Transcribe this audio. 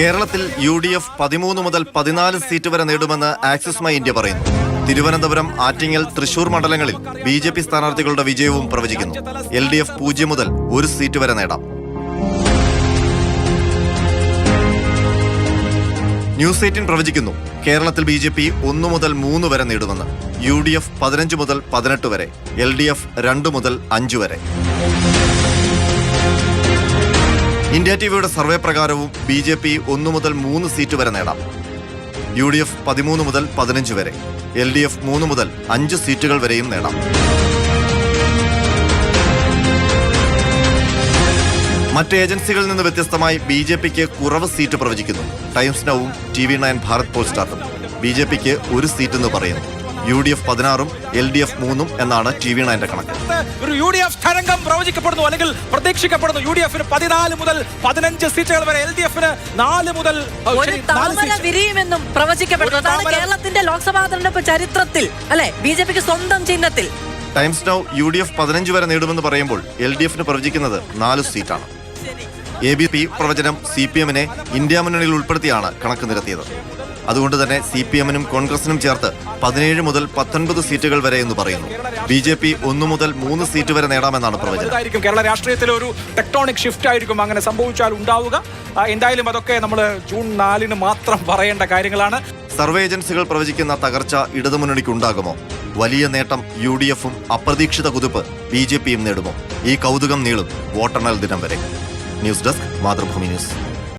കേരളത്തിൽ U D F പതിമൂന്ന് മുതൽ പതിനാല് സീറ്റ് വരെ നേടുമെന്ന് ആക്സിസ് മൈ ഇന്ത്യ പറയുന്നു. തിരുവനന്തപുരം ആറ്റിങ്ങൽ തൃശൂർ മണ്ഡലങ്ങളിൽ ബി ജെ പി സ്ഥാനാർത്ഥികളുടെ വിജയവും പ്രവചിക്കുന്നു. എൽ ഡി എഫ് പൂജ്യം മുതൽ ഒരു സീറ്റ് വരെ നേടാം. ന്യൂസ് എയ്റ്റീൻ പ്രവചിക്കുന്നു. കേരളത്തിൽ ബി ജെ പി ഒന്നു മുതൽ മൂന്ന് വരെ നേടുമെന്ന്. യു ഡി എഫ് പതിനഞ്ച് മുതൽ പതിനെട്ട് വരെ. എൽ ഡി എഫ് രണ്ട് മുതൽ അഞ്ച് വരെ. ഇന്ത്യ ടിവിയുടെ സർവേ പ്രകാരവും ബി ജെ പി ഒന്നു മുതൽ മൂന്ന് സീറ്റ് വരെ നേടാം. യു ഡി എഫ് പതിമൂന്ന് മുതൽ പതിനഞ്ച് വരെ എൽ ഡി എഫ് മൂന്ന് മുതൽ അഞ്ച് സീറ്റുകൾ വരെയും നേടാം. മറ്റ് ഏജൻസികളിൽ നിന്ന് വ്യത്യസ്തമായി ബി ജെ പിക്ക് കുറവ് സീറ്റ് പ്രവചിക്കുന്നു. Times നൗവും T V nine Bharat poll B J പിക്ക് ഒരു സീറ്റ് എന്ന് പറയുന്നു. യു ഡി എഫ് പതിനാറും എൽ ഡി എഫ് മൂന്നും എന്നാണ് ടി വി നയന്റെ കണക്ക്. ഒരു യു ഡി എഫ് തരംഗം പ്രവചിക്കപ്പെടുന്നു അല്ലെങ്കിൽ പ്രതീക്ഷിക്കപ്പെടുന്നു. യു ഡി എഫിന് പതിനാല് മുതൽ പതിനഞ്ച് സീറ്റുകൾ വരെ എൽ ഡി എഫിന് നാല് മുതൽ. വിരിയുമെന്നും പ്രവചിക്കപ്പെടുന്നു. അതാണ് കേരളത്തിന്റെ ലോക്സഭാ തെരഞ്ഞെടുപ്പ് ചരിത്രത്തിൽ അല്ലെ? ബി ജെ പിക്ക് സ്വന്തം ചിഹ്നത്തിൽ. Times Now U D F പതിനഞ്ച് വരെ നേടുമെന്ന് പറയുമ്പോൾ എൽ ഡി എഫിന് പ്രവചിക്കുന്നത് നാല് സീറ്റാണ്. എ ബി പി പ്രവചനം സി പി എമ്മിനെ ഇന്ത്യ മുന്നണിയിൽ ഉൾപ്പെടുത്തിയാണ് കണക്ക് നിരത്തിയത്. അതുകൊണ്ട് തന്നെ സി പി എമ്മിനും കോൺഗ്രസിനും ചേർത്ത് പതിനേഴ് മുതൽ പത്തൊൻപത് സീറ്റുകൾ വരെ എന്ന് പറയുന്നു. ബി ജെ പി ഒന്നു മുതൽ മൂന്ന് സീറ്റ് വരെ നേടാമെന്നാണ് പ്രവചനം. കേരള രാഷ്ട്രീയത്തിലെ ഒരു ടെക്ടോണിക് ഷിഫ്റ്റ് ആയിരിക്കും അങ്ങനെ സംഭവിച്ചാൽ ഉണ്ടാവുക. എന്തായാലും അതൊക്കെ നമ്മൾ ജൂൺ നാലിന് മാത്രം പറയേണ്ട കാര്യങ്ങളാണ്. സർവേ ഏജൻസികൾ പ്രവചിക്കുന്ന തകർച്ച ഇടതുമുന്നണിക്ക് ഉണ്ടാകുമോ? വലിയ നേട്ടം യു ഡി എഫും അപ്രതീക്ഷിത കുതിപ്പ് ബി ജെ പിയും നേടുമോ? ഈ കൗതുകം നീളും വോട്ടെണ്ണൽ ദിനം വരെ. News desk Mathrubhumi news.